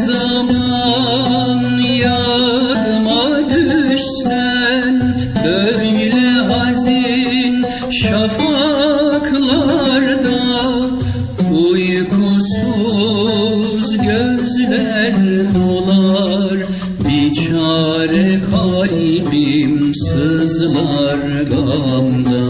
zaman yarıma düşsen Böyle hazin şafaklarda Uykusuz gözler dolar Bir çare kalbim sızlar gamda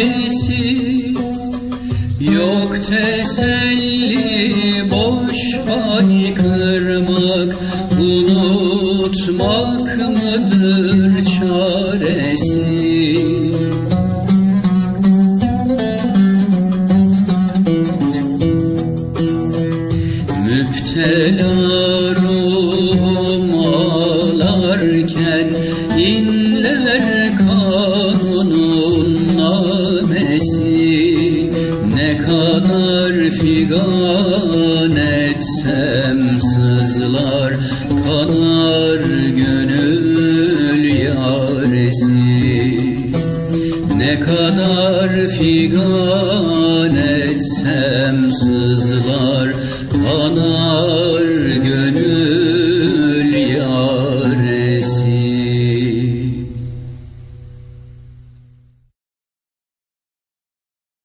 yaresi Yok teselli boş haykırmak unutmak mıdır çaresi? Müptela ruhum kadar figan etsem sızlar kanar gönül yaresi. Ne kadar figan etsem sızlar kanar